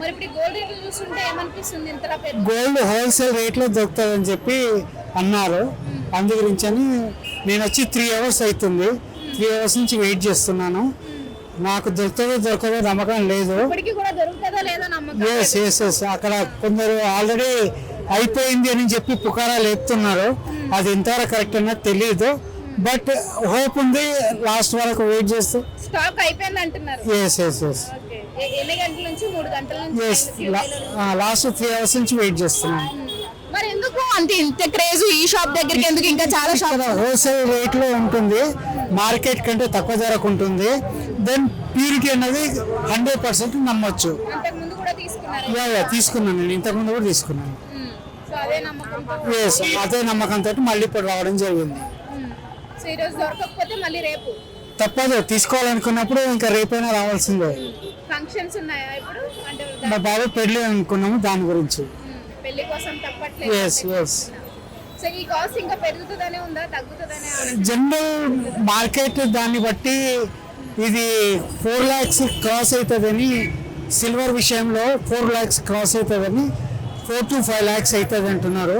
మరి ఇప్పుడు గోల్డ్ రేట్లు చూస్తుంటే ఏమనిపిస్తుంది? ఇంతలా పెరుగు గోల్డ్ హోల్సేల్ రేట్లో దొరుకుతుందని చెప్పి అన్నారు. అందు గురించి అని నేను వచ్చి త్రీ అవర్స్ అవుతుంది. త్రీ అవర్స్ నుంచి వెయిట్ చేస్తున్నాను. నాకు దొరుకుతుందో దొరకదో నమ్మకం లేదు. ఎస్ ఎస్ ఎస్ అక్కడ కొందరు ఆల్రెడీ అయిపోయింది అని చెప్పి పుకారాలు ఎత్తున్నారు అది ఎంతవరకు కరెక్ట్ అన్నది తెలియదు బట్ హోప్ ఉంది. లాస్ట్ వరకు వెయిట్ చేస్తూ. స్టాక్ అయిపోయింది అంటున్నారు ఎస్ ఎస్ ఎస్ నుంచి మూడు గంటల నుంచి లాస్ట్ త్రీ అవర్స్ నుంచి వెయిట్ చేస్తున్నాను. మరి ఎందుకు అంత ఇంత క్రేజ్ ఈ షాప్ దగ్గరికి ఎందుకు ఇంకా చాలా షాప్ హోల్సేల్ రేట్లో ఉంటుంది. మార్కెట్ కంటే తక్కువ ధరకు ఉంటుంది. దెన్ ప్యూరిటీ అనేది హండ్రెడ్ పర్సెంట్ నమ్మొచ్చు. యా యా తీసుకున్నాను నేను. ఇంతకుముందు కూడా తీసుకున్నాను. ఎస్ అదే నమ్మకంతో మళ్ళీ ఇప్పుడు రావడం జరిగింది. రేపు? తప్పదు. తీసుకోవాలనుకున్నప్పుడు ఇంకా రేపైనా రావాల్సిందే. ఫంక్షన్స్ ఉన్నాయా ఇప్పుడు? అంటే మా బాబు పెళ్ళి అనుకున్నాము దాని గురించి. పెళ్ళి కోసం తప్పట్లేదు. ఎస్ ఎస్ సో ఈ కాస్ట్ ఇంకా పెరుగుతుందనే ఉందా? తగ్గుతుందనే జనరల్ మార్కెట్ దాన్ని బట్టి ఇది ఫోర్ ల్యాక్స్ క్రాస్ అవుతుందని సిల్వర్ విషయంలో ఫోర్ ల్యాక్స్ క్రాస్ అవుతుందని ఫోర్ టు ఫైవ్ ల్యాక్స్ అవుతుంది అంటున్నారు.